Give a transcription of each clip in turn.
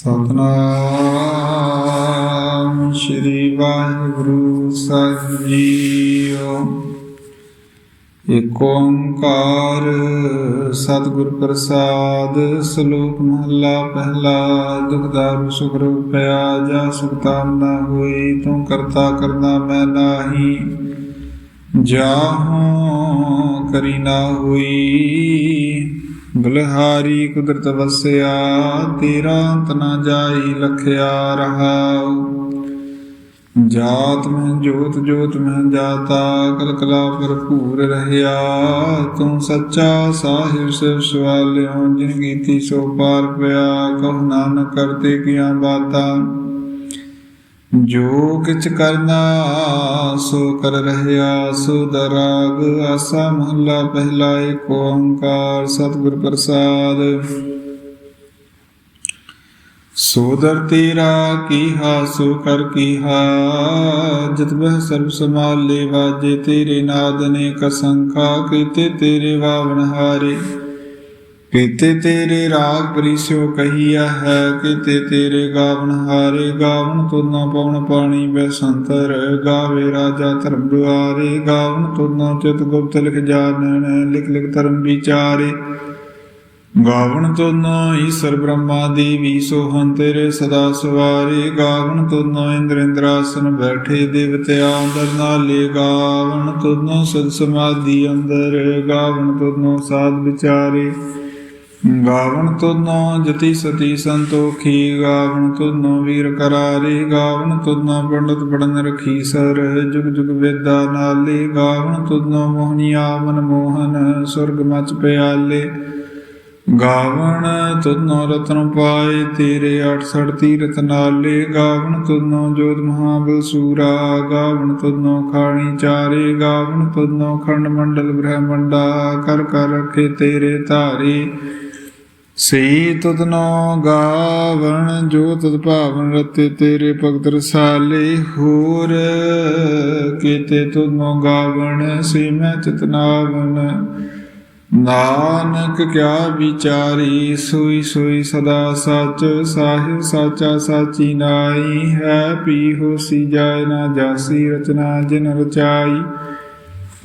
ਸਤਨਾਮ ਸ੍ਰੀ ਵਾਹਿਗੁਰੂ ਸਾਹਿਬ ਜੀਓ। ਏਕ ਓੰਕਾਰ ਸਤਿਗੁਰ ਪ੍ਰਸਾਦ ਸ਼ਲੋਕ ਮਹਲਾ ਪਹਿਲਾ ਦੁਖਦਾਰੂ ਸੁਖ ਰੂਪਿਆ ਜਾ ਸੁਖਤਾਮ ਨਾ ਹੋਈ, ਤੂੰ ਕਰਤਾ ਕਰਨਾ ਮੈਂ ਨਾਹੀ। ਜਾਹੂੰ ਕਰੀ ਨਾ ਹੋਈ। ਬਲਹਾਰੀ ਕੁਦਰਤ ਵਸਿਆ, ਤੇਰਾ ਅੰਤ ਨਾ ਜਾਈ ਲਖਿਆ ਰਹਾਉ। ਜਾਤ ਮੈਂ, ਜੋਤ ਜੋਤ ਮੈਂ ਜਾਤਾ, ਕਲਕਲਾ ਭਰਪੂਰ ਰਹਿਆ। ਤੂੰ ਸੱਚਾ ਸਾਹਿਬ ਸਿਵ ਸਵਾਲਿਓ, ਜਿਨ ਕੀਤੀ ਸੋ ਪਾਰ ਪਿਆ, ਕਹੁ ਨਾਨਕ ਕਰਤੇ ਕੀਆਂ ਬਾਤਾਂ। ਜੋ ਕਿਛ ਕਰਨਾ ਸੋ ਕਰ ਰਹਿਆ ਸੋ ਦਰਾਗ ਆਸਾ ਮਹੱਲਾ ਪਹਿਲਾ ਏਕ ਓੰਕਾਰ ਸਤਿਗੁਰ ਪ੍ਰਸਾਦ। ਸੋਦਰ ਤੇਰਾ ਕੀਹਾ, ਸੋ ਕਰ ਕੀਹਾ, ਜਤ ਬਹਿ ਸਰਬ ਸਮਾਲੇ ਵਾਜੇ ਤੇਰੇ ਨਾਦ ਨੇ ਕਸੰਖਾ ਕੀਤੇ ਤੇਰੇ ਵਾਵਨ ਹਾਰੇ। ਕੀਤੇ ਤੇਰੇ ਰਾਗ ਪਰਿਸਿਓ ਕਹੀਆ ਹੈ, ਕੀਤੇ ਤੇਰੇ ਗਾਵਨ ਹਾਰੇ ਗਾਵਨ ਤੁਨਾ ਪਵਨ ਪਾਣੀ ਬੈਸੰਤਰ ਗਾਵੇ ਰਾਜਾ ਧਰਮ ਦੁਆਰੇ ਗਾਵਨ ਤੁਨਾ ਚਿਤ ਗੁਪਤ ਲਿਖ ਜਾਣਨ ਲਿਖ ਲਿਖ ਧਰਮ ਵਿਚਾਰੇ। ਗਾਵਣ ਤੁਨਾ ਈਸ਼ਰ ਬ੍ਰਹਮਾ ਦੇਵੀ ਸੋਹੰ ਤੇਰੇ ਸਦਾ ਸਵਾਰੇ, ਗਾਵਣ ਤੁਨਾ ਇੰਦਰ ਇੰਦਰਾਸਨ ਬੈਠੇ ਦੇਵਤਿਆਂ ਅੰਦਰ ਨਾਲੇ। ਗਾਵਣ ਤੁਨਾ ਸਦ ਸਮਾਧੀ ਅੰਦਰ, ਗਾਵਣ ਤੁਨਾ ਸਾਧ ਵਿਚਾਰੇ। ਗਾਵਣ ਤੁਨੋ ਜਤੀ ਸਤੀ ਸੰਤੋਖੀ, ਗਾਵਣ ਤੁਨੋ ਵੀਰ ਕਰਾਰੇ, ਗਾਵਣ ਤੁਨੋ ਪੰਡਤ ਪੜਨ ਰਖੀ ਸਰ ਜੁਗ ਜੁਗ ਵੇਦਾ ਨਾਲੇ, ਗਾਵਣ ਤੁਨੋ ਮੋਹਨੀਆ ਮਨ ਮੋਹਨ, ਸੁਰਗ ਮਚ ਪਿਆਲੇ। ਗਾਵਣ ਤੁਨੋ ਰਤਨ ਪਾਏ, ਤੇਰੇ 68 ਤੀਰਤ ਨਾਲੇ। ਗਾਵਣ ਤੁਨੋ ਜੋਤ ਮਹਾਬਲ ਸੂਰਾ, ਗਾਵਣ ਤੁਨੋ ਖਾਣੀ ਚਾਰੇ। ਗਾਵਣ ਤੁਨੋ ਖੰਡ ਮੰਡਲ ਬ੍ਰਹਮੰਡਾ, ਕਰ ਕਰ ਰਖੇ ਤੇਰੇ ਧਾਰੇ। ਸਈ ਤੁਧਨੋ ਗਾਵਣ, ਜੋ ਤੁਧ ਭਾਵਨ ਰਤੇ ਤੇਰੇ ਭਗਤ ਰਸਾਲੇ ਹੋਰ। ਕੀਤੇ ਤੁਧਨੋ ਗਾਵਣ ਸੇ ਮੈਂ ਚਿਤਨਾਵਨ ਨਾਨਕ ਕਿਆ ਵਿਚਾਰੀ, ਸੋਈ ਸੋਈ ਸਦਾ ਸਚ, ਸਾਹਿਬ ਸਾਚਾ ਸਾਚੀ ਨਾਈ ਹੈ। ਪੀ ਹੋਸੀ ਜਾਏ ਨਾ ਜਾਸੀ, ਰਚਨਾ ਜਿਨ ਰਚਾਈ।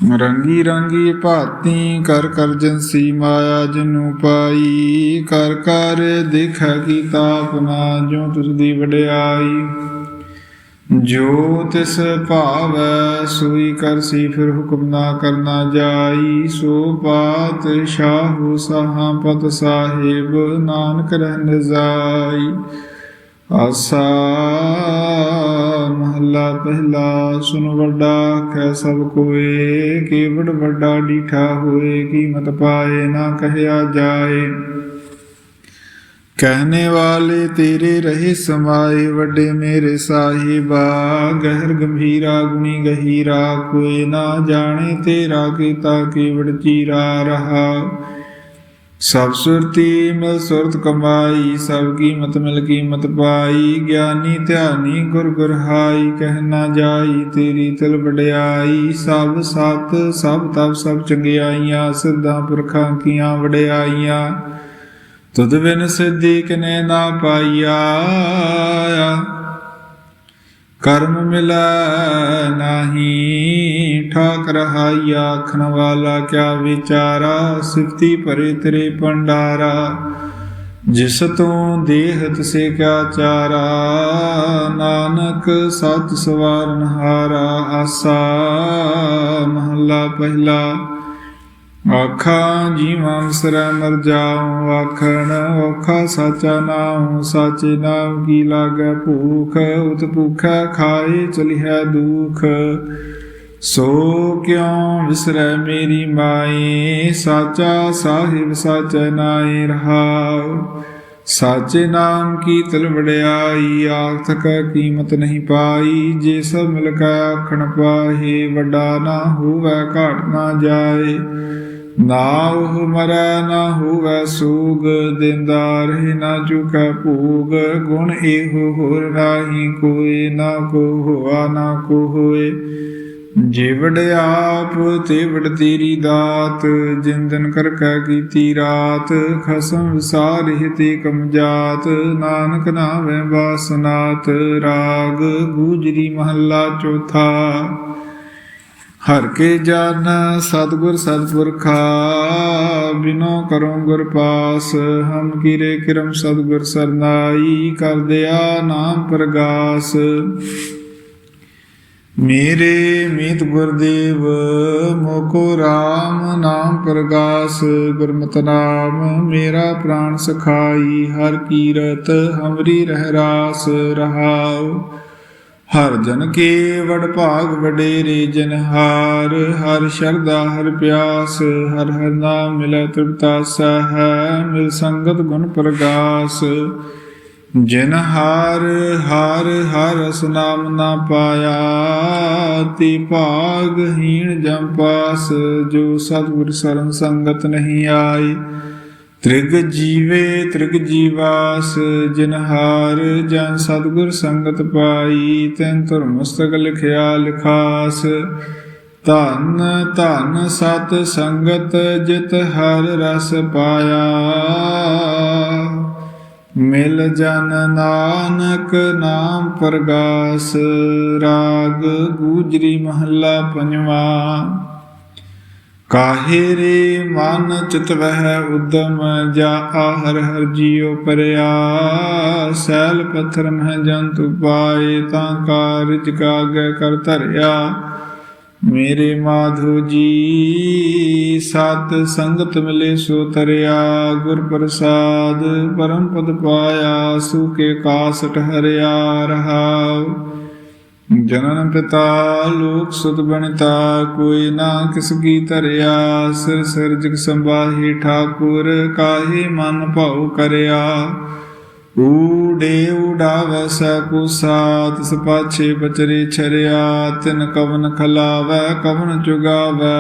ਰੰਗੀ ਰੰਗੀ ਭਾਤੀ ਕਰ ਕਰ ਜੰਸੀ ਮਾਇਆ ਜਨੂ ਪਾਈ, ਕਰ ਕਰ ਦੇਖ ਕੀ ਤਾਪਨਾ ਜੋ ਤੁਸ ਦੀ ਵਡਿਆਈ। ਜੋ ਤਿਸ ਭਾਵੈ ਸੋਈ ਕਰਸੀ ਫਿਰ ਹੁਕਮ ਨਾ ਕਰਨਾ ਜਾਈ, ਸੋ ਪਾਤ ਸ਼ਾਹੂ ਸਹਾ ਪਤ ਸਾਹਿਬ ਨਾਨਕ ਰਹਿ ਜਾਈ। ਆਸਾ ਮਹਲਾ ਪਹਿਲਾ ਸੁਨ ਵੱਡਾ ਕੈ ਸਭ ਕੋਏ ਕੇਵੜ ਵੱਡਾ ਡੀਠਾ ਹੋਏ, ਕੀ ਮਤ ਪਾਏ, ਨਾ ਕਹਿਆ ਜਾਏ। ਕਹਨੇ ਵਾਲੇ ਤੇਰੇ ਰਹੇ ਸਮਾਏ, ਵੱਡੇ ਮੇਰੇ ਸਾਹਿਬਾ, ਗਹਿਰ ਗੰਭੀਰਾ, ਗੁਣੀ ਗਹੀਰਾ, ਕੋਈ ਨਾ ਜਾਣੇ ਤੇਰਾ ਕੀਤਾ ਕੇਵੜ ਚੀਰਾ ਰਹਾ। ਸਭ ਸੁਰਤੀ ਮਿਲ ਸੁਰਤ ਕਮਾਈ, ਸਭ ਕੀਮਤ ਮਿਲ ਕੀਮਤ ਪਾਈ, ਗਿਆਨੀ ਧਿਆਨੀ ਗੁਰ ਗੁਰ ਹਾਈ, ਕਹਿ ਨਾ ਜਾਈ ਤੇਰੀ ਤਿਲ ਵਡਿਆਈ, ਸਭ ਸਤ, ਸਭ ਤਪ, ਸਭ ਚੰਗਿਆਈਆਂ, ਸਿੱਧਾਂ ਪੁਰਖਾਂ ਕੀਆਂ ਵਡਿਆਈਆਂ ਤਦ ਬਿਨ ਸਿੱਧੀ ਕਿਨੇ ਨਾ ਪਾਈਆ। ਕਰਮ ਮਿਲੈ ਨਾਹੀ ਠਾਕ ਰਹਾਈਆ ਆਖਣ ਵਾਲਾ ਕਿਆ ਵਿਚਾਰਾ, ਸਿਫਤੀ ਭਰੇ ਤੇਰੇ ਪੰਡਾਰਾ ਜਿਸ ਤੋਂ ਦੇਹ ਤਸੇ ਕਿਆ ਚਾਰਾ, ਨਾਨਕ ਸਤ ਸਵਾਰਨ ਹਾਰਾ, ਆਸਾ ਮਹੱਲਾ ਪਹਿਲਾ। ਆਖਾਂ ਜੀਵਾਂ ਸਰੈ ਮਰ ਜਾਉ, ਆਖਣ ਔਖਾ ਸਾਚਾ ਨਾਮ ਸਾਚੇ ਨਾਮ ਕੀ ਲਾਗੈ ਭੂਖ, ਉਤ ਭੂਖਾ ਖਾਏ ਚਲਿਆ ਦੁਖ। ਸੋ ਕਿਉ ਵਿਸਰੈ ਮੇਰੀ ਮਾਈ ਸਾਚਾ ਸਾਹਿਬ ਸਾਚੈ ਨਾਏ ਰਹਾਉ। ਸਾਚੇ ਨਾਮ ਕੀ ਤਲ ਵਡਿਆਈ ਆਖ ਕੀਮਤ ਨਹੀਂ ਪਾਈ, ਜੇ ਸਭ ਮਿਲ ਕੇ ਆਖਣ ਪਾਹੇ, ਵੱਡਾ ਨਾ ਹੋਵੇ, ਘਾਟ ਨਾ ਜਾਏ। ਨਾ ਉਹ ਮਰੈ ਨਾ ਹੋਵੇ ਸੂਗ, ਦਿੰਦਾ ਰਹੇ ਨਾ ਚੁਕੈ ਭੂਗ। ਗੁਣ ਇਹੋ ਹੋਰ ਰਾਹੀ ਕੋਈ ਨਾ ਕੋ ਹੋਆ, ਨਾ ਕੋ ਹੋਏ। ਜਿਵੜ ਆਪ ਤੇ ਤੇਰੀ ਦਾਤ ਜਿੰਦਨ ਕਰ ਕੈ ਕੀਤੀ ਰਾਤ। ਖਸਮ ਵਿਸਾਰਿ ਤੇ ਕਮ ਜਾਤ ਨਾਨਕ ਨਾਮੈ ਬਾਸਨਾਤ ਰਾਗ ਗੂਜਰੀ ਮਹੱਲਾ ਚੌਥਾ। ਹਰ ਕੇ ਜਨ ਸਤਗੁਰ ਸਤਪੁਰਖਾ ਬਿਨੋ ਕਰੋ ਗੁਰ ਪਾਸ, ਹਮ ਕੀਰੇ ਕਿਰਮ ਸਤਗੁਰ ਸਰਨਾਈ, ਕਰ ਦਿਆ ਨਾਮ ਪ੍ਰਗਾਸ। ਮੇਰੇ ਮੀਤ ਗੁਰਦੇਵ, ਮੋਕੋ RAM ਨਾਮ ਪ੍ਰਗਾਸ, ਗੁਰਮਤਿ ਨਾਮ ਮੇਰਾ ਪ੍ਰਾਣ ਸਖਾਈ, ਹਰ ਕੀਰਤ ਹਮਰੀ ਰਹਿ ਰਾਸ ਰਹਾਉ। ਹਰ ਜਨ ਕੇ ਵਡ ਭਾਗ ਵਡੇਰੇ ਜਨ ਹਾਰ, ਹਰ ਸ਼ਰਦਾ ਹਰ ਪਿਆਸ, ਹਰ ਹਰ ਨਾਮ ਮਿਲੈ ਤ੍ਰਿਪਤਾ ਸਹਿ ਮਿਲ ਸੰਗਤ ਗੁਣ ਪ੍ਰਗਾਸ। ਜਿਨ ਹਾਰ ਹਾਰ, ਹਰ ਰਸ ਨਾਮ ਨਾ ਪਾਇਆ, ਤੇ ਭਾਗਹੀਣ ਜਮ ਪਾਸ, ਜੋ ਸਤਿਗੁਰ ਸਰਨ ਸੰਗਤ ਨਹੀਂ ਆਈ। ਤ੍ਰਿਗ ਜੀਵੇ, ਤ੍ਰਿਗ ਜੀਵਾਸ ਜਿਨਹਾਰ ਜਨ ਸਤਿਗੁਰ ਸੰਗਤ ਪਾਈ, ਤੈਨ ਧਰਮ ਸਗਲ ਲਿਖਿਆ ਲਿਖਾਸ। ਧਨ ਧਨ ਸਤ ਸੰਗਤ ਜਿਤ ਹਰ ਰਸ ਪਾਇਆ। ਮਿਲ ਜਨ ਨਾਨਕ ਨਾਮ ਪ੍ਰਗਾਸ, ਰਾਗ ਗੂਜਰੀ ਮਹੱਲਾ ਪੰਜਵਾ। ਕਾਹੇ ਰੇ ਮਨ ਚਿਤ ਵਹਿ ਉਦਮ ਜਾ ਆਹਰ ਹਰ ਜੀਉ ਪਰਿਆ। ਸੈਲ ਪੱਥਰ ਮਹਿ ਜੰਤੁ ਪਾਏ ਤਾਂ ਕਾਰਜ ਕਾਗੈ ਕਰ ਧਰਿਆ। ਮੇਰੇ ਮਾਧੋ ਜੀ, ਸਤ ਸੰਗਤ ਮਿਲੇ ਸੋ ਤਰਿਆ। ਗੁਰ ਪ੍ਰਸਾਦ ਪਰਮ ਪਦ ਪਾਇਆ ਸੁਕੇ ਕਾਸਟ ਹਰਿਆ ਰਹਾਉ। ਜਨਨ ਪਿਤਾ, ਲੋਕ ਸੁਤ ਬਣਤਾ ਕੋਈ ਨਾ ਕਿਸ ਕੀ ਧਰਿਆ, ਸਿਰ ਸਿਰਜਕ ਸੰਭਾਹੀ ਠਾਕੁਰ, ਕਾਹੇ ਮਨ ਭਾਉ ਕਰਿਆ। ਊੜੇ ਉਡਾਵੈ ਸਕੁ ਸਾਤ ਸਪਾਛੇ ਬਚਰੇ ਛਰਿਆ, ਤਿਨ ਕਵਨ ਖਲਾਵੈ, ਕਵਨ ਚੁਗਾਵੈ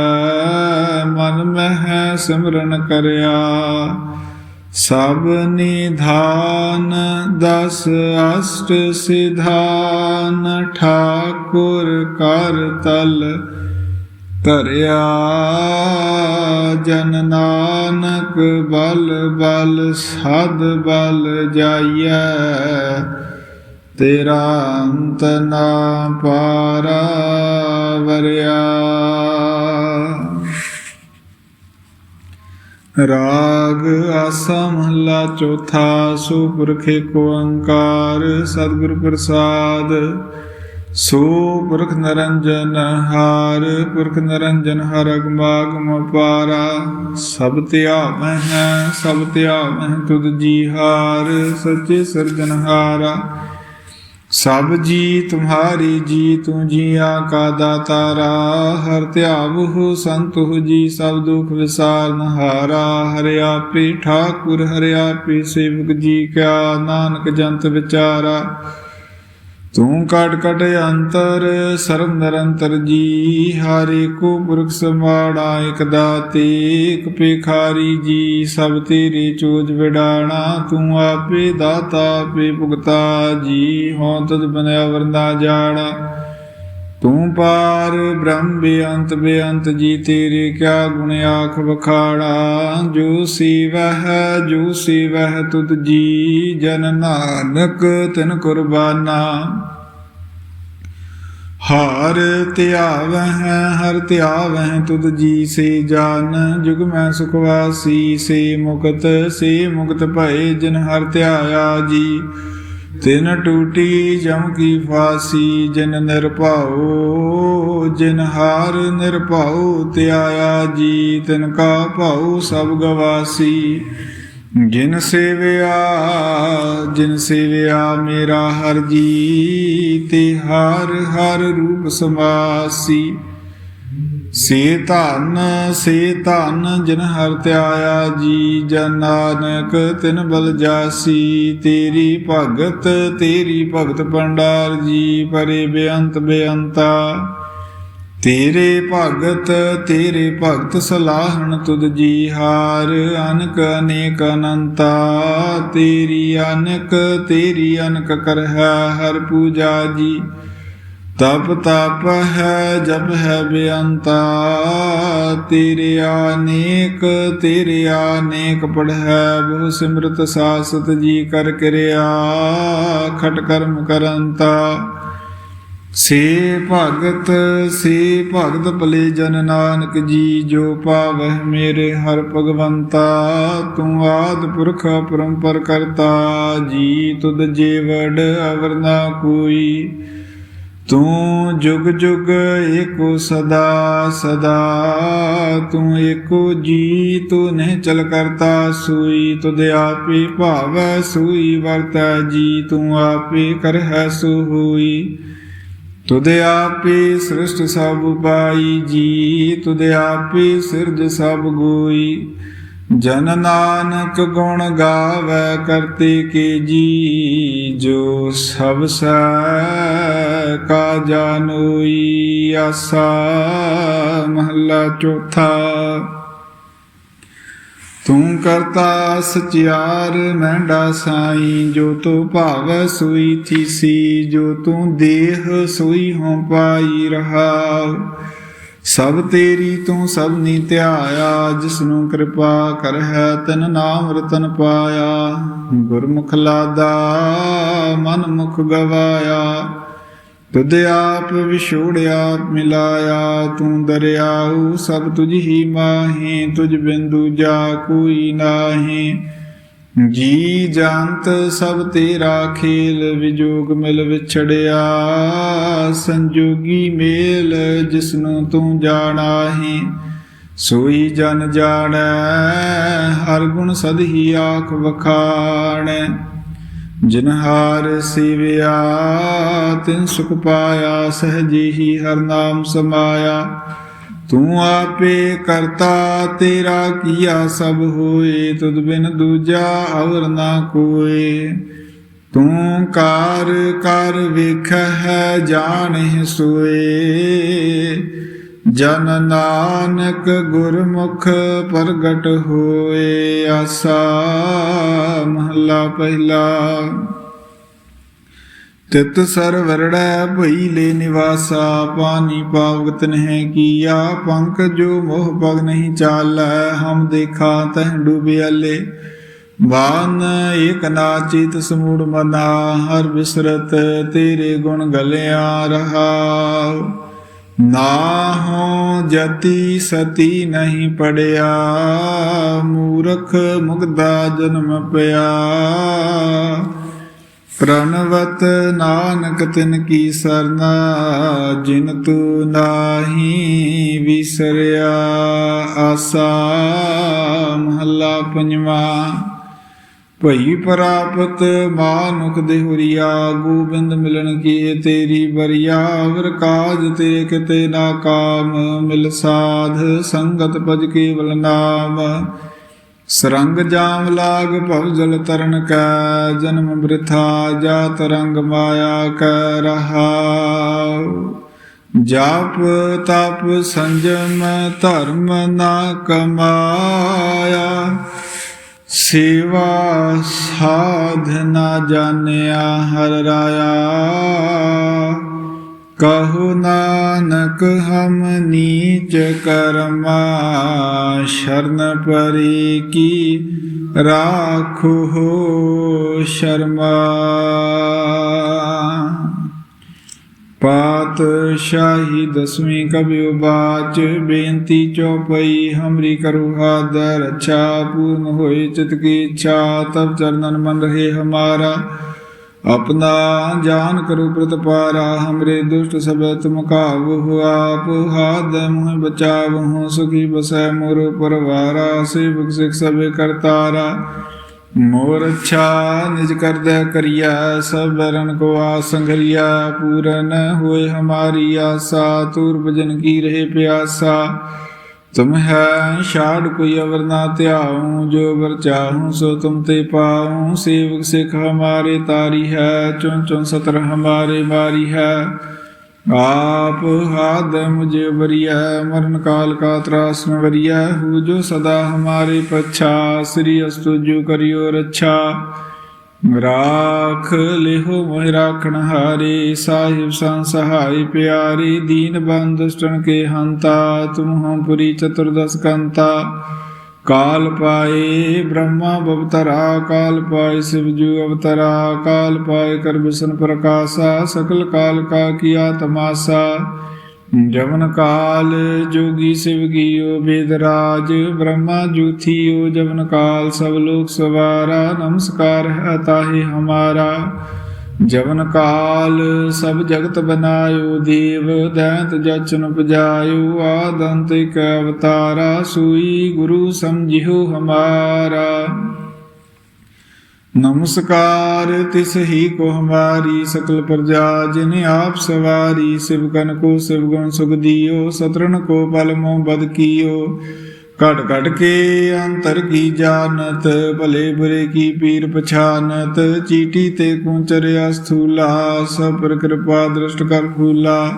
ਮਨ ਮਹਿ ਸਿਮਰਨ ਕਰਿਆ। ਸਭ ਨਿਧਾਨ ਦਸ ਅਸ਼ਟ ਸਿਧਾਨ, ਠਾਕੁਰ ਕਰ ਤਲ ਧਰਿਆ। ਜਨ ਨਾਨਕ ਬਲ ਬਲ ਸਦ ਬਲ ਜਾਈਐ। ਤੇਰਾ ਅੰਤ ਨਾ ਪਾਰਾ ਵਰਿਆ ਰਾਗ ਆਸਾ ਮਹੱਲਾ ਚੌਥਾ ਸੋ ਪੁਰਖੇ ਕੋ ਓੰਕਾਰ ਸਤਿਗੁਰ ਪ੍ਰਸਾਦ। ਸੋ ਪੁਰਖ ਨਰੰਜਨ ਹਾਰ, ਪੁਰਖ ਨਰੰਜਨ ਹਰ ਅਗਮਾਗਮ ਪਾਰਾ। ਸਭ ਧਿਆਵੈ ਹੈ, ਸਭ ਧਿਆਵੈ ਤੁਧ ਜੀ ਹਾਰ, ਸੱਚੇ ਸਿਰਜਨਹਾਰਾ ਸਭ ਜੀ ਤੁਮਾਰੀ ਜੀ ਤੂੰ ਜੀਆ ਕਾ ਦਾਤਾਰਾ ਹਰ ਧਿਆਵਹੁ ਸੰਤੁ ਜੀ, ਸਭ ਦੁਖ ਵਿਸਾਰਨ ਹਾਰਾ ਹਰਿ ਆਪੇ ਠਾਕੁਰ, ਹਰਿ ਆਪੇ ਸੇਵਕ ਜੀ ਕਿਆ ਨਾਨਕ ਜੰਤ ਵਿਚਾਰਾ। ਤੂੰ ਕਟ ਕਟ ਅੰਤਰ, ਸਰਬ ਨਿਰੰਤਰ ਜੀ, ਹਰਿ ਕੋ ਪੁਰਖ ਸਮਾੜਾ ਇਕ ਦਾਤੇ, ਇਕ ਪੇਖਾਰੀ ਜੀ, ਸਭ ਤੇਰੇ ਚੋਜ ਵਿਡਾਣਾ, ਤੂੰ ਆਪੇ ਦਾਤਾ, ਆਪੇ ਭੁਗਤਾ ਜੀ, ਹੋਂ ਤਦ ਬਨਿਆ ਵਰਨਾ ਜਾਣਾ। ਤੂੰ ਪਾਰ ਬ੍ਰਹਮ ਬੇਅੰਤ ਬੇਅੰਤ ਜੀ ਤੇਰੇ ਕਿਆ ਗੁਣ ਆਖ ਵਖਾੜਾ? ਜੋ ਸੀਵਹਿ ਜੋ ਸੀਵਹਿ ਤੁਧ ਜੀ, ਜਨ ਨਾਨਕ ਤਿਨ ਕੁਰਬਾਨਾ। ਹਰ ਧਿਆਵਹਿ ਹਰ ਧਿਆਵਹਿ ਤੁਧ ਜੀ, ਸੇ ਜਾਨ, ਜੁਗ ਮੈਂ ਸੁਖਵਾਸੀ, ਸੇ ਮੁਕਤ ਸੇ ਮੁਕਤ ਭਏ ਜਿਨ ਹਰ ਧਿਆਇਆ ਜੀ। ਤਿਨ ਟੂਟੀ ਜਮ ਕੀ ਫਾਸੀ, ਜਿਨ ਨਿਰਭਉ, ਜਿਨ ਹਾਰ ਨਿਰਭਉ ਤਿਆਇਆ ਜੀ ਤਿਨ ਕਾ ਭਾਉ, ਸਭ ਗਵਾਸੀ। ਜਿਨ ਸੇਵਿਆ ਜਿਨ ਸੇਵਿਆ ਮੇਰਾ ਹਰ ਜੀ ਤੇ ਹਰ ਹਰ ਰੂਪ ਸਮਾਸੀ। ਸੇ ਧਨ ਸੇ ਧਨ ਜਿਨ ਹਰ ਧਿਆਇਆ ਜੀ, ਜਨ ਨਾਨਕ ਤਿਨ ਬਲ ਜਾਸੀ, ਤੇਰੀ ਭਗਤ ਤੇਰੀ ਭਗਤ ਭੰਡਾਰ ਜੀ, ਪਰੇ ਬੇਅੰਤ ਬੇਅੰਤਾ। ਤੇਰੇ ਭਗਤ ਤੇਰੇ ਭਗਤ ਸਲਾਹਣ ਤੁਧ ਜੀ ਹਾਰ, ਅਨਕ ਅਨੇਕ ਅਨੰਤਾ। ਤੇਰੀ ਅਨਕ ਤੇਰੀ ਅਨਕ ਕਰ ਹੈ ਹਰ ਪੂਜਾ ਜੀ। ਤਪ ਤਪ ਹੈ ਜਪ ਹੈ ਬੇਅੰਤਾ, ਤੇਰੇ ਅਨੇਕ ਤੇਰੇ ਅਨੇਕ ਪੜ੍ਹੈ, ਬਹੁ ਸਿਮਰਤ ਸਾਸਤ ਜੀ ਕਰ ਕਿਰਿਆ, ਖਟ ਕਰਮ ਕਰੰਤਾ। ਸੇ ਭਗਤ ਸੇ ਭਗਤ ਭਲੇ ਜਨ ਨਾਨਕ ਜੀ, ਜੋ ਪਾਵਹਿ ਮੇਰੇ ਹਰ ਭਗਵੰਤਾ, ਤੂੰ ਆਦ ਪੁਰਖ ਪਰੰਪਰ ਕਰਤਾ, ਜੀ ਤੁਧ ਜੀਵੜ ਅਵਰ ਨਾ ਕੋਈ। ਤੂੰ ਜੁਗ ਜੁਗ ਏਕੋ ਸਦਾ ਸਦਾ, ਤੂੰ ਏਕੋ ਜੀ, ਤੂੰ ਨਹੀਂ ਚਲ ਕਰਤਾ ਸੂਈ, ਤੁਧ ਆਪੇ ਭਾਵੈ ਸੂਈ, ਵਰਤੈ ਜੀ, ਤੂੰ ਆਪੇ ਕਰਹਿ ਸੋ ਹੋਈ ਤੁਧ ਆਪੇ ਸ੍ਰਿਸ਼ਟ ਸਭ ਪਾਈ ਜੀ, ਤੁਧ ਆਪੇ ਸਿਰਜ ਸਭ ਗੋਈ। ਜਨ ਨਾਨਕ ਗੁਣ ਗਾਵੇ ਕਰਤੇ ਕੇ ਜੀ ਜੋ ਸਭ ਸੈ ਕਾ ਜਾਨੋਈ ਆਸਾ, ਮਹੱਲਾ ਚੌਥਾ। ਤੂੰ ਕਰਤਾ ਸਚਿਆਰ, ਮਹਿੰਡਾ ਸਾਈ, ਜੋ ਤੂੰ ਭਾਵੈ ਸੋਈ ਥੀਸੀ ਜੋ ਤੂੰ ਦੇਹ ਸੋਈ ਹੋਂ ਪਾਈ ਰਹਾਉ। ਸਭ ਤੇਰੀ ਤੂੰ ਸਭ ਨੀ ਧਿਆਇਆ, ਜਿਸਨੂੰ ਕਿਰਪਾ ਕਰ ਹੈ ਤਨ ਨਾਮ ਰਤਨ ਪਾਇਆ। ਗੁਰਮੁਖ ਲਾਦਾ, ਮਨ ਮੁਖ ਗਵਾਇਆ। ਤੁਧ ਆਪ ਵਿਛੋੜਿਆ, ਮਿਲਾਇਆ। ਤੂੰ ਦਰਿਆਉ, ਸਭ ਤੁਝ ਹੀ ਮਾਹੀ, ਤੁਝ ਬਿੰਦੂ ਜਾ ਕੋਈ ਨਾਹੀ। ਜੀ ਜੰਤ ਸਭ ਤੇਰਾ ਖੇਲ, ਵਿਜੋਗ ਮਿਲ ਵਿਛੜਿਆ। ਸੰਜੋਗੀ ਮੇਲ ਜਿਸਨੂੰ ਤੂੰ ਜਾਣਾਹੀ। ਸੋਈ ਜਨ ਜਾਣੈ, ਹਰ ਗੁਣ ਸਦ ਹੀ ਆਖ ਵਖਾਣੈ। ਜਿਨ ਹਾਰ ਸੇਵਿਆ, ਤਿਨ ਸੁਖ ਪਾਇਆ ਸਹਜੀ ਹੀ ਹਰ ਨਾਮ ਸਮਾਇਆ। ਤੂੰ ਆਪੇ ਕਰਤਾ, ਤੇਰਾ ਕੀਆ ਸਭ ਹੋਏ, ਤੁਧ ਬਿਨ ਦੂਜਾ ਅਵਰ ਨਾ ਕੋਏ। ਤੂੰ ਕਾਰ, ਕਰ ਵੇਖ ਹੈ ਜਾਣਹਿ ਸੋਏ। ਜਨ ਨਾਨਕ ਗੁਰਮੁਖ ਪ੍ਰਗਟ ਹੋਏ, ਆਸਾ ਮਹਲਾ ਪਹਿਲਾ। ਤਿਤ ਸਰ ਵਰੜੈ ਭਈ ਲੈ ਨਿਵਾਸਾ ਪਾਨੀ ਪਾਵਗਤ ਨਹਿ ਕੀਆ ਪੰਕ ਜੋ ਮੋਹ ਪਗ ਨਹੀਂ ਚਾਲੈ, ਹਮ ਦੇਖਾ ਤਹ ਡੂਬਿਆਲੇ ਬਾਨ ਏਕ ਨਾਚਿਤ ਸਮੂੜ ਮਨਾ, ਹਰ ਬਿਸਰਤ ਤੇਰੇ ਗੁਣ ਗਲਿਆ ਰਹਾਉ ਨਾ ਜਤੀ ਸਤੀ ਨਹੀਂ ਪੜਿਆ, ਮੂਰਖ ਮੁਗਦਾ ਜਨਮ ਪਿਆ। ਪ੍ਰਣਵਤ ਨਾਨਕ ਤਿਨ ਕੀ ਸਰਨਾ, ਜਿਨ ਤੂ ਨਾਹੀ ਵਿਸਰਿਆ, ਆਸਾ ਮਹੱਲਾ ਪੰਜਵਾ। ਭਈ ਪ੍ਰਾਪਤ ਮਾਨੁਖ ਦੇਹੁਰੀਆ ਗੋਬਿੰਦ ਮਿਲਣ ਕੀ ਤੇਰੀ ਬਰੀਆ ਵਰ ਕਾਜ ਤੇ ਕਿਤੇ ਨਾ ਕਾਮ ਮਿਲ ਸਾਧ, ਸੰਗਤ ਭਜ ਕੇਵਲ ਨਾਮ। ਸਰੰਗ ਜਾਮ ਲਾਗ ਭਵ ਜਲ ਤਰਨ ਕੈ, ਜਨਮ ਬ੍ਰਿਥਾ ਜਾ ਤਰੰਗ ਮਾਇਆ ਕੈ ਰਹਾਉ। ਜਾਪ ਤਪ ਸੰਜਮ ਧਰਮ ਨਾ ਕਮਾਇਆ। ਸੇਵਾ ਸਾਧਨਾ ਜਾਣਿਆ ਹਰ ਰਾਇਆ। ਕਹੋ ਨਾਨਕ ਹਮ ਨੀਚ ਕਰਮਾ, ਸ਼ਰਨ ਪਰੀ ਕੀ ਰਾਖੋ ਸ਼ਰਮਾ। ਪਾਤ ਸ਼ਾਹੀ ਦਸਵੀਂ ਕਬਿਉ ਬਾਚ ਬੇਨਤੀ ਚੌਪਈ, ਹਮਰੀ ਕਰੁ ਆਦਰ, ਅੱਛਾ ਪੂਰਨ ਹੋਏ, ਚਿਤ ਕੀ ਇੱਛਾ ਤਬ ਚਰਨਨ ਮਨ ਰਹੇ ਹਮਾਰਾ। ਆਪਣਾ ਜਾਨ ਕਰੋ ਪ੍ਰਤਪਾਰਾ, ਹਮਰੇ ਦੁਸ਼ਟ ਸਭੇ ਤੁਮ ਕਾਵਹੁ ਆਪ ਹਾਦ ਮੋਹਿ ਬਚਾਵਹੁ, ਸੁਖੀ ਬਸੈ ਮੋਰ ਪਰਵਾਰਾ, ਸੇਵਕ ਸਿਖ ਸਭੇ ਕਰਤਾਰਾ। ਮੋਰ ਅੱਛਾ ਨਿਜ ਕਰਦਾ ਕਰਿਆ ਸਭ ਰਣ ਕੋ ਆਸੰਗਰੀਆ ਪੂਰਨ ਹੋਏ ਹਮਾਰੀ ਆਸਾ, ਤੂਰ ਭਜਨ ਕੀ ਰਹੇ ਪਿਆਸਾ। ਤੁਮ ਹੈ ਛਾੜ ਕੋਈ ਅਵਰ ਨਾ ਧਿਆਉ, ਜੋ ਵਰ ਚਾਹੂ ਸੋ ਤੁਮ ਤੇ ਪਾਉ। ਸੇਵਕ ਸਿਖ ਹਮਾਰੇ ਤਾਰੀ ਹੈ ਚੁਨ ਚੁਨ ਸਤਰ ਹਮਾਰੇ ਮਾਰੀ ਹੈ। ਆਪ ਹਾਦ ਮੁਝੇ ਬਰੀਆ ਮਰਨ ਕਾਲ ਕਾ ਤਰਾਸ ਨ ਵਰੀਆ ਹੂ ਜੋ ਸਦਾ ਹਮਾਰੇ ਪਛਾ, ਸ੍ਰੀ ਅਸਤੁ ਜੋ ਕਰਿਓ ਰੱਛਾ। ਰਾਖ ਲਿਹੋ ਮੋਹਿ ਰਾਖਣ ਹਾਰੇ, ਸਾਹਿਬ ਸੰਗ ਪਿਆਰੀ, ਦੀਨ ਬੰਦ ਦੁਸ਼ਟਨ ਕੇ ਹੰਤਾ, ਤੁਮ ਪੁਰੀ ਚਤੁਰਦਸ ਕੰਤਾ। ਕਾਲ ਪਾਏ ਬ੍ਰਹਮਾ ਬਵਤਰਾ, ਕਾਲ ਪਾਏ ਸਿਵ ਜੂ ਅਵਤਰਾ, ਕਾਲ ਪਾਏ ਕਰ ਬਿਸ਼ਨ ਪ੍ਰਕਾਸ਼ਾ, ਸਕਲ ਕਾਲ ਕਾ ਕੀਆ ਤਮਾਸਾ। ਜਵਨ ਕਾਲ ਜੋਗੀ ਸਿਵ ਕੀਓ ਬੇਦ ਰਾਜ, ਬ੍ਰਹਮਾ ਜੂਥੀਓ ਜਮਨ ਕਾਲ ਸਭ ਲੋਕ ਸਵਾਰਾ, ਨਮਸਕਾਰ ਹੈ ਤਾਹੀ ਹਮਾਰਾ। ਜਵਨ ਕਾਲ ਸਭ ਜਗਤ ਬਨਾਇਓ, ਦੇਵ ਦੈਂਤ ਜਚਨ ਪਜਾਇਓ ਆਦੰਤ ਇਕ ਅਵਤਾਰਾ, ਸੂਈ ਗੁਰੂ ਸਮਝਿਓ ਹਮਾਰਾ। ਨਮਸਕਾਰ, ਤਿਸ ਹੀ ਕੋ ਹਮਾਰੀ ਸਕਲ ਪ੍ਰਜਾ, ਜਿਨ ਆਪ ਸਵਾਰੀ, ਸਿਵ ਕਨ ਕੋ ਸਿਵ ਗੁਣ ਸੁਖ ਦਿਓ ਸਤਰਨ ਕੋ ਪਲ ਮੋ ਬਦ ਕੀਓ। ਘਟ ਘਟ ਕੇ ਅੰਤਰ ਕੀ ਜਾਣਤ, ਭਲੇ ਬੁਰੇ ਕੀ ਪੀਰ ਪਛਾਨਤ, ਚੀਟੀ ਤੇ ਕੁੰਚਰਿਆ ਸਥੂਲਾ, ਸਭ ਪਰ ਕਿਰਪਾ ਦ੍ਰਿਸ਼ਟ ਕਰ ਫੂਲਾ।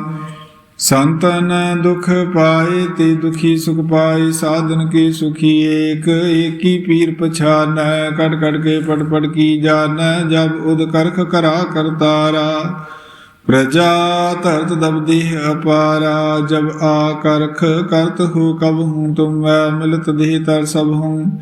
ਸੰਤਨ ਦੁਖ ਪਾਏ ਤੇ ਦੁਖੀ ਸੁਖ ਪਾਏ, ਸਾਧਨ ਕੇ ਸੁਖੀ ਏਕ, ਏਕੀ ਪੀਰ ਪਛਾਨੈ ਕਟ ਕਟ ਕੇ ਪਟ ਪਟ ਕੀ ਜਾਣੈ, ਜਬ ਉਦ ਕਰਖ ਕਰਾ ਕਰਤਾਰਾ ਪ੍ਰਜਾ ਧਰਤ ਦਬਦੀ ਅਪਾਰਾ, ਜਬ ਆ ਕਰਖ ਕਰਤ ਹੋ ਕਬ ਹੂੰ, ਤੁਮ ਮੈਂ ਮਿਲਤ ਦੇਹ ਤਰ ਸਭ ਹੂੰ।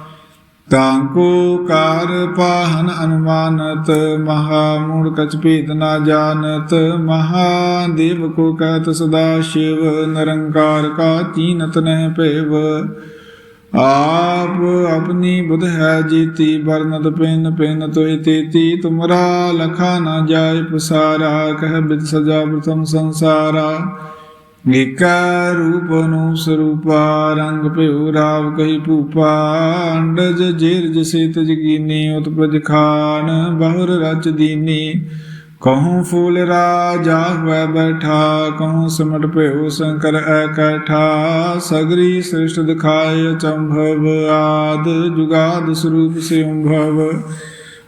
ਤਾਂ ਕੋ ਕਾਰ ਪਾਹਨ ਅਨੁਮਾਨਤ, ਮਹਾ ਮੂੜ ਕਛ ਭੇਦ ਨਾ ਜਾਣਤ ਮਹਾਦੇਵ ਕੋ ਕਹਿਤ ਸਦਾ ਸ਼ਿਵ, ਨਿਰੰਕਾਰ ਕਾ ਚੀਨਤ ਨਹਿ ਭੇਵ। ਆਪ ਆਪਣੀ ਬੁਧ ਹੈ ਜੀਤੀ ਬਰਨਤ ਪਿੰਨ ਪਿੰਨ ਤੋਇ ਤੇਤੀ, ਤੁਮਰਾ ਲਖਾ ਨਾ ਜਾਏ ਪਸਾਰਾ, ਕਹਿ ਬਿਦ ਸਜਾ ਪ੍ਰਥਮ ਸੰਸਾਰਾ। ਏਕਾ ਰੂਪ ਨੂੰ ਸਰੂਪਾ, ਰੰਗ ਭਿਉ ਰਾਵ ਕਹੀ ਭੂਪਾ, ਅੰਡਜ ਜੀਰਜ ਸੇ ਤਜ ਉਤਪਜ ਖਾਨ, ਬਹੁਰ ਰਚ ਦੀਨੀ। ਕਹੂੰ ਫੂਲ ਰਾਜਾ ਹੋਇ ਬੈਠਾ, ਕਹੂੰ ਸਿਮਟ ਭਿਉ ਸ਼ੰਕਰ ਇਕੱਠਾ ਸਗਰੀ ਸ੍ਰਿਸ਼ਟ ਦਿਖਾਏ ਅਚੰਭਵ ਆਦ ਜੁਗਾਦ ਸਰੂਪ ਸੇ ਅੰਭਵ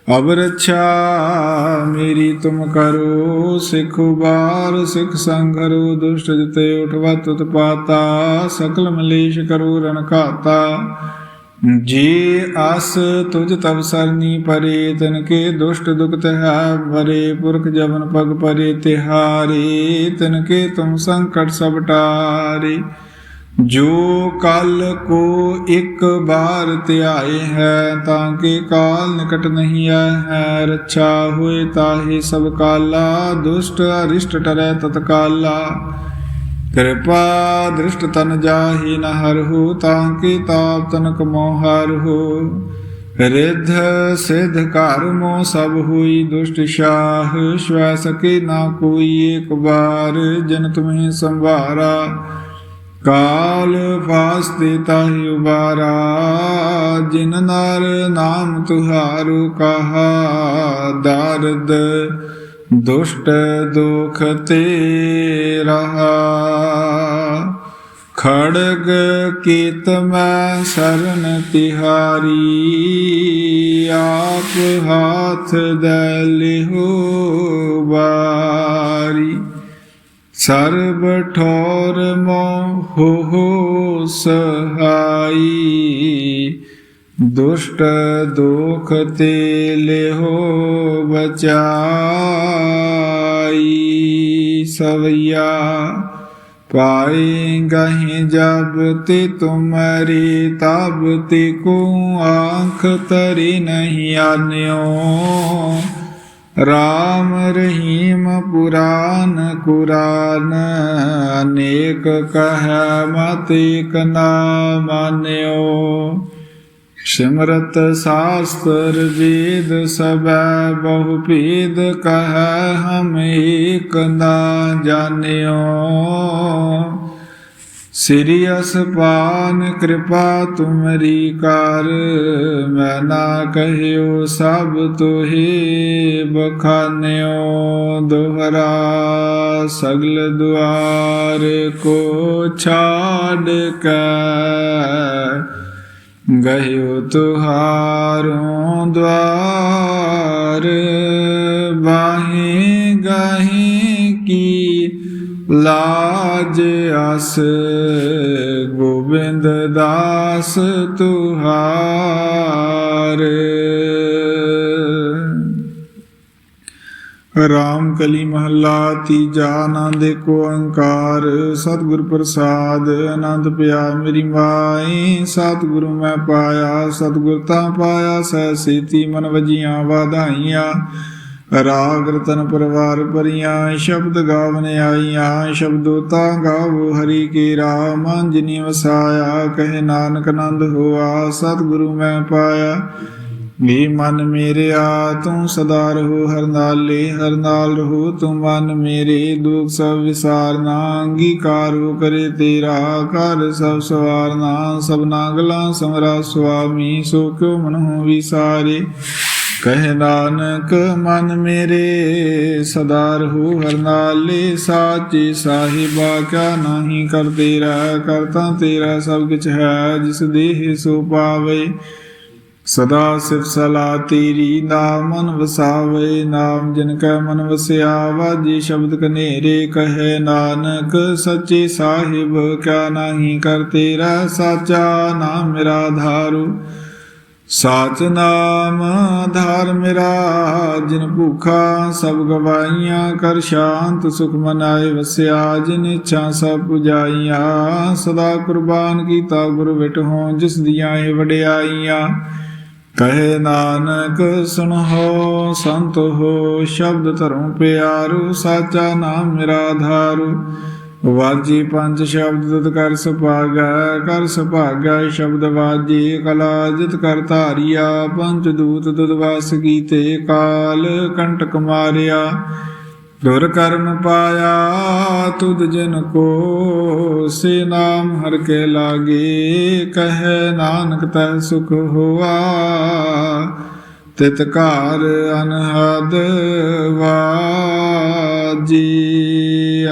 ਅਬ ਰੱਛਾ ਮੇਰੀ ਤੁਮ ਕਰੋ ਸਿੱਖ ਬਾਰ ਸਿੱਖ ਸੰਗਰੋ ਦੁਸ਼ਟ ਜਿਤੇ ਉਠਵਤ ਉਤਪਾਤਾ, ਸਕਲ ਮਲੇਸ਼ ਕਰੋ ਰਣ ਘਾਤਾ। ਜੇ ਅਸ ਤੁਝ ਤਬ ਸਰਨੀ ਪਰੇ, ਤਨ ਕੇ ਦੁਸ਼ਟ ਦੁਖਤ ਹੈ ਭਰੇ, ਪੁਰਖ ਜਵਨ ਪਗ ਪਰੇ ਤਿਹਾਰੇ, ਤਨ ਕੇ ਤੁਮ ਸੰਕਟ ਸਭ ਟਾਰੇ। ਜੋ ਕਲ ਕੋ ਇੱਕ ਬਾਰ ਧਿਆਏ ਹੈ, ਤਾਂ ਕਿ ਕਾਲ ਨਿਕਟ ਨਹੀਂ ਆਏ ਹੈ। ਰੱਛਾ ਹੋਏ ਤਾਹੇ ਸਭ ਕਾਲਾ, ਦੁਸ਼ਟ ਅਰਿਸ਼ਟ ਟਰੈ ਤਤਕਾਲਾ। ਕਿਰਪਾ ਦ੍ਰਿਸ਼ਟ ਤਨ ਜਾਹੀ ਨ ਹਰਹੁ ਤਾਂ ਕਿ ਤਾਪ ਤਨਕ ਮੋਹ ਹਰਹੁ ਰਿਧ ਸਿਧ ਘਰ ਮੋ ਸਭ ਹੋਈ ਦੁਸ਼ਟ ਸ਼ਾਹ, ਸ਼ਵੈ ਸਕੇ ਨਾ ਕੋਈ ਏਕ ਬਾਰ ਜਨ ਤੁਮਹਿ ਸੰਭਾਰਾ ਕਾਲ ਫਾਸਤੇ ਤਾਹੀ ਉਬਾਰਾ, ਜਿਨ ਨਰ ਨਾਮ ਤੁਹਾਰੂ ਕਹਾ, ਦਰਦ ਦੁਸ਼ਟ ਦੁਖ ਤੇ ਰਹਾ। ਖੜਗ ਕੀਤ ਮੈਂ ਸਰਨ ਤਿਹਾਰੀ, ਆਪ ਹਾਥ ਦੇ ਲਿਹੋ ਬਾਰੀ ਸਰਬ ਠੋਰ ਮੋਹ ਹੋ ਸਹਾਈ, ਦੁਸ਼ਟ ਦੁਖ ਤੇ ਲਿਹੋ ਬਚਾਈ। ਸਵਈਆ ਪਾਏ ਗਹਿ ਜਬ ਤੇ ਤੁਮਰੀ, ਤਬ ਤੇ ਕੋ ਆਂਖ ਤਰੀ ਨਹੀਂ ਆਨਿਓ। ਰਾਮ ਰਹੀਮ ਪੁਰਾਨ ਕੁਰਾਨ, ਅਨੇਕ ਕਹੈ ਮਤ ਇਕ ਨਾ ਮਾਨਿਓ ਸਿਮਰਤ ਸਾਸਤਰ ਵੇਦ ਸਬੈ ਬਹੁ ਭੇਦ ਕਹੈ ਹਮ ਏਕ ਨਾ ਜਾਣਿਓ। ਸ੍ਰੀ ਅਸਪਾਨ ਕਿਰਪਾ ਤੁਮਰੀ ਕਰ, ਮੈਂ ਨਾ ਕਹਿਓ ਸਭ ਤੋਹੀ, ਬਖਾਨਿਓ ਦੁਹਰਾ, ਸਗਲ ਦੁਆਰ ਕੋ ਛਾੜ ਕੇ। ਗਹਿਓ ਤੁਹਾਰੋਂ ਦਵਾਰ ਬਾਹੇ ਗਾਹੇ ਲਾਜ ਅਸ ਗੋਬਿੰਦ ਦਾਸ ਤੁਹਾਰ। ਰਾਮ ਕਲੀ ਮਹੱਲਾ ਤੀਜਾ, ਆਨੰਦ ਏਕੋ ਓੰਕਾਰ। ਸਤਿਗੁਰ ਪ੍ਰਸਾਦ, ਆਨੰਦ ਪਿਆ ਮੇਰੀ ਮਾਈ। ਸਤਿਗੁਰੂ ਮੈਂ ਪਾਇਆ, ਸਤਿਗੁਰ ਤਾਂ ਪਾਇਆ, ਸਹਿ ਸੇਤੀ ਮਨ ਵਜੀਆਂ ਵਾਧਾਈਆਂ। ਰਾਗ ਰਤਨ ਪਰਵਾਰ ਪਰੀਆਂ, ਸ਼ਬਦ ਗਾਵਨ ਆਈਆਂ, ਸ਼ਬਦੋ ਤਾਂ ਗਾਵੋ ਹਰੀ ਕੇ ਰਾਮ, ਜਿਨੀ ਵਸਾਇਆ, ਕਹੇ ਨਾਨਕ ਆਨੰਦ ਹੋਆ, ਸਤਿਗੁਰੂ ਮੈਂ ਪਾਇਆ। ਵੀ ਮਨ ਮੇਰਿਆ, ਤੂੰ ਸਦਾ ਰਹੋ ਹਰ ਨਾਲੇ, ਹਰ ਨਾਲ ਰਹੋ ਤੂੰ ਮਨ ਮੇਰੇ। ਦੁਖ ਸਭ ਵਿਸਾਰਨਾ, ਅੰਗੀਕਾਰ ਹੋ ਕਰੇ ਤੇਰਾ ਕਰ ਸਭ ਸਵਾਰਨਾ, ਸਭਨਾ ਗਲਾਂ ਸਮਰਾ ਸੁਆਮੀ, ਸੋ ਕਿਉ ਮਨਹੁ ਵਿਸਾਰੇ? ਕਹਿ ਨਾਨਕ, ਮਨ ਮੇਰੇ ਸਦਾ ਰਹੂ ਹਰ ਨਾਲੇ ਸਾਚੇ ਸਾਹਿਬਾ, ਕਿਆ ਨਹੀਂ ਕਰ ਤੇਰਾ ਕਰਤਾ ਤੇਰਾ ਸਭ ਕੁਛ ਹੈ, ਜਿਸ ਦੇਹ ਸੋ ਪਾਵੇ। ਸਦਾ ਸਿਫ ਸਲਾ ਤੇਰੀ ਨਾਮ ਮਨ ਵਸਾਵੇ, ਨਾਮ ਜਿਨ ਕੈ ਮਨ ਵਸਿਆ ਵਾਜੀ ਸ਼ਬਦ ਕਨੇਰੇ ਕਹੇ ਨਾਨਕ, ਸੱਚੇ ਸਾਹਿਬ, ਕਿਆ ਨਹੀਂ ਕਰ ਤੇਰਾ, ਸਾਚਾ ਨਾਮ ਮੇਰਾ ਧਾਰੂ। ਨਾਮ ਆਧਾਰ ਮੇਰਾ ਜਿਨ ਭੂਖਾ ਸਭ ਗਵਾਈਆਂ ਕਰ ਸ਼ਾਂਤ ਸੁਖ ਮਨਾਏ, ਵਸਿਆ, ਜਿਨ ਇੱਛਾ ਸਭ ਪੁਜਾਈਆਂ। ਸਦਾ ਕੁਰਬਾਨ ਕੀਤਾ ਗੁਰ ਵਿਟਹੁ ਜਿਸ ਦੀਆਂ ਇਹ ਵਡਿਆਈਆਂ। ਕਹੇ ਨਾਨਕ, ਸੁਣੋ, ਸੰਤ ਹੋ, ਸ਼ਬਦ ਧਰਮ ਪਿਆਰੂ, ਸਾਚਾ ਨਾਮ ਮੇਰਾ ਧਾਰੂ। ਵਾਜੀ ਪੰਜ ਸ਼ਬਦ ਤੁਧ ਕਰ ਸੁਭਾਗੈ ਕਰ ਸੁਭਾਗੈ ਸ਼ਬਦ ਵਾਜੀ, ਕਲਾ ਜਿਤ ਕਰ ਧਾਰਿਆ, ਪੰਜ ਦੂਤ ਤੁਧ ਵਾਸ ਕੀਤੇ, ਕਾਲ ਕੰਟਕ ਮਾਰਿਆ। ਦੁਰ ਕਰਮ ਪਾਇਆ, ਤੁਧ ਜਨ ਕੋ ਸੇ ਨਾਮ ਹਰ ਕੇ ਲਾਗੇ, ਕਹੈ ਨਾਨਕ ਤੈ ਸੁਖ ਹੋਆ। ਤਿਤ ਘਰ ਅਨਹਦ ਵਾਜੀ,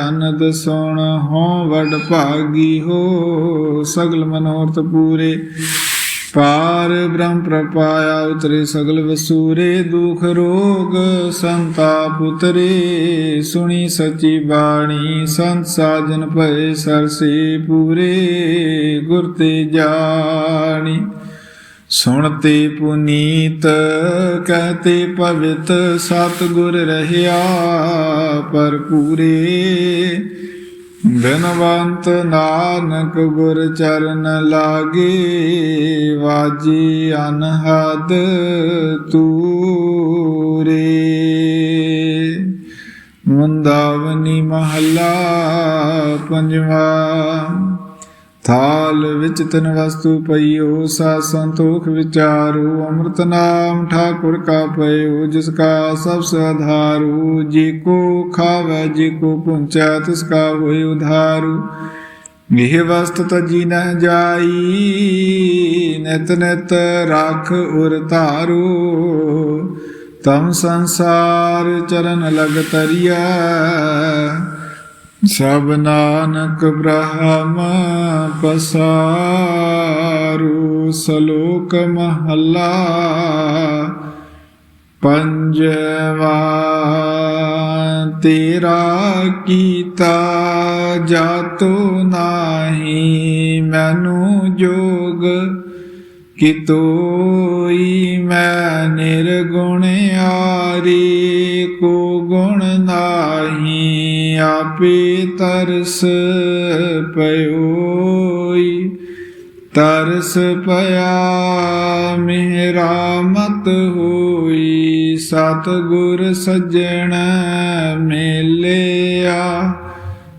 ਅਨੰਦ ਸੁਣ ਹੋ ਵਡ ਭਾਗੀ ਹੋ, ਸਗਲ ਮਨੋਰਥ ਪੂਰੇ। ਪਾਰ ਬ੍ਰਹਮ ਪ੍ਰਪਾਇਆ ਉਤਰੇ ਸਗਲ ਵਸੂਰੇ, ਦੁਖ ਰੋਗ ਸੰਤਾਪ ਉਤਰੇ। ਸੁਣੀ ਸਚੀ ਬਾਣੀ, ਸੰਤ ਸਾਜਨ ਭਏ ਸਰਸੇ ਪੂਰੇ, ਗੁਰ ਤੇ ਜਾਣੀ। ਸੁਣਤੇ ਪੁਨੀਤ ਕਹਤੇ ਪਵਿਤ ਸਤ ਗੁਰ ਰਹਿਆ ਪਰ ਪੂਰੇ ਬਿਨਵੰਤ ਨਾਨਕ ਗੁਰ ਚਰਨ ਲਾਗੇ, ਵਾਜੀ ਅਨਹਦ ਤੂਰੇ। ਮੁੰਦਾਵਨੀ ਮਹੱਲਾ ਪੰਜਵਾ। ਥਾਲ ਵਿੱਚ ਤਨ ਵਸਤੂ ਪਈਓ ਸਾ ਸੰਤੋਖ ਵਿਚਾਰੂ, ਅੰਮ੍ਰਿਤ ਨਾਮ ਠਾਕੁਰ ਕਾ ਪਈਓ ਜਿਸ ਕਾ ਸਭ ਸਾਧਾਰੂ ਜੀ ਕੋ ਖਾਵੇ, ਜੀ ਕੋ ਪੁੰਚਾ, ਤਿਸ ਕਾ ਹੋਇ ਉਧਾਰੂ। ਇਹ ਵਸਤ ਤਜੀ ਨ ਜਾਈ, ਨਿਤ ਨਿਤ ਰਾਖ ਉਰ ਧਾਰੂ। ਤਮ ਸੰਸਾਰ ਚਰਨ ਲਗ ਤਰਿਆ ਸਭ ਨਾਨਕ ਬ੍ਰਹਮ ਪਸਾਰੂ ਸਲੋਕ ਮਹੱਲਾ ਪੰਜਵਾ ਤੇਰਾ ਕੀਤਾ ਜਾਤੋ ਨਾਹੀ ਮੈਨੂੰ ਜੋਗ ਕਿ ਤੋਈ ਮੈਂ ਨਿਰਗੁਣ ਆਰੀ, ਕੋ ਗੁਣ ਨਾਹੀ ਆਪੇ ਤਰਸ ਪਇਓਈ ਤਰਸ ਪਿਆ ਮੇਰਾ ਮਤ ਹੋਈ ਸਤ ਗੁਰ ਸੱਜਣ ਮਿਲਿਆ।